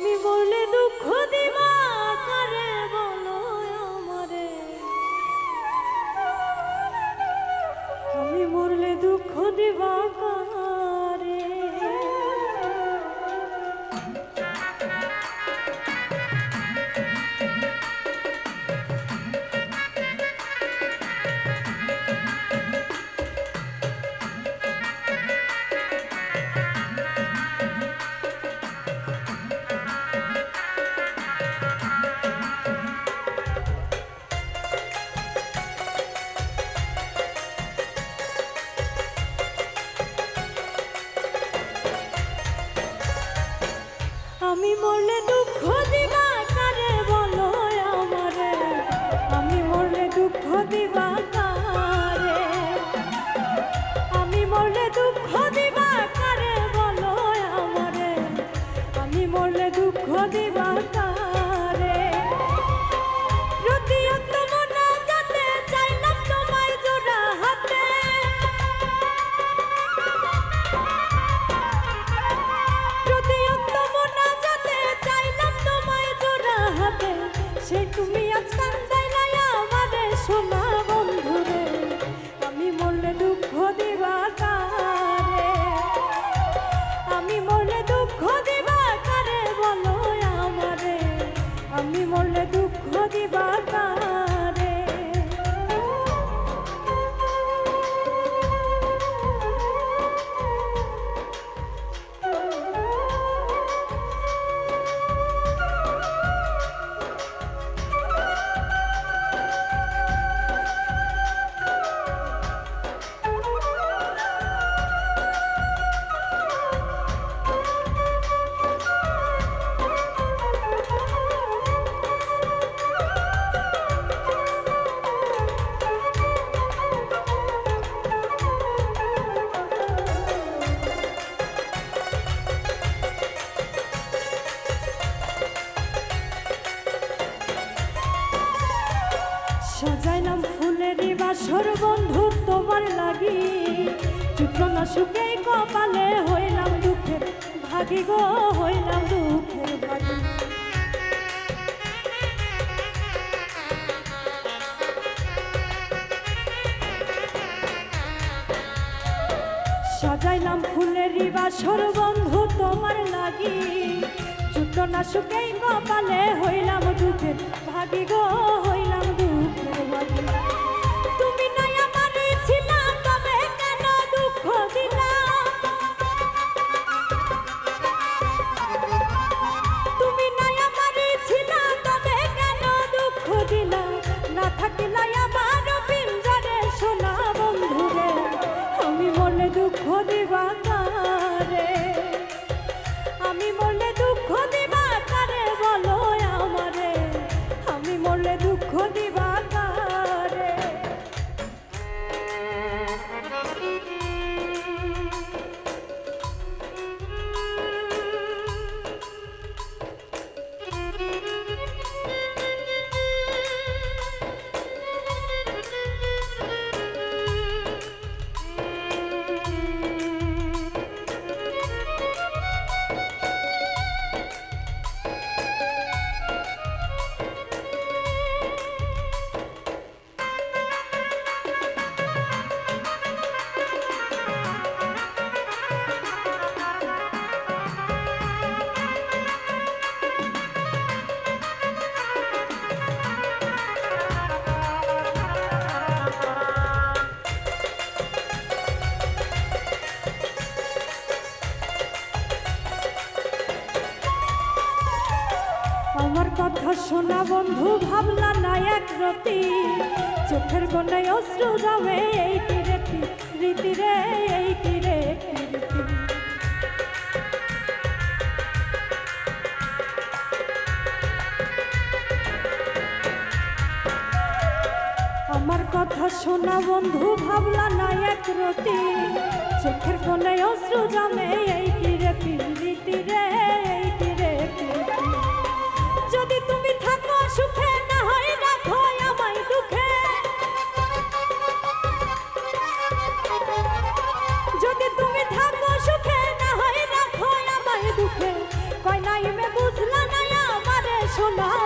আমি বলে মনে সাজাইলাম ফুলেরই বাসর বন্ধু তোমার লাগি। চুটো না শুকে কপালে হইলাম দুঃখের ভাগি গো, হইলাম দুঃখের ভাগি। সাজাইলাম ফুলেরই বাসর বন্ধু তোমার লাগি। চুটো না শুকেই কপালে হইলাম দুঃখের ভাগি গো, হইলাম আমার কথা শোনা বন্ধু ভাবলা না এক রতি। চোখের কোনায় অশ্রু যাবে এই তীরে রীতি রে এই তীরে আমার কথা শোনা বন্ধু ভাবলা না এক রতি। চোখের কোনায় অশ্রু জমে এই তীরে রীতি রে কিছু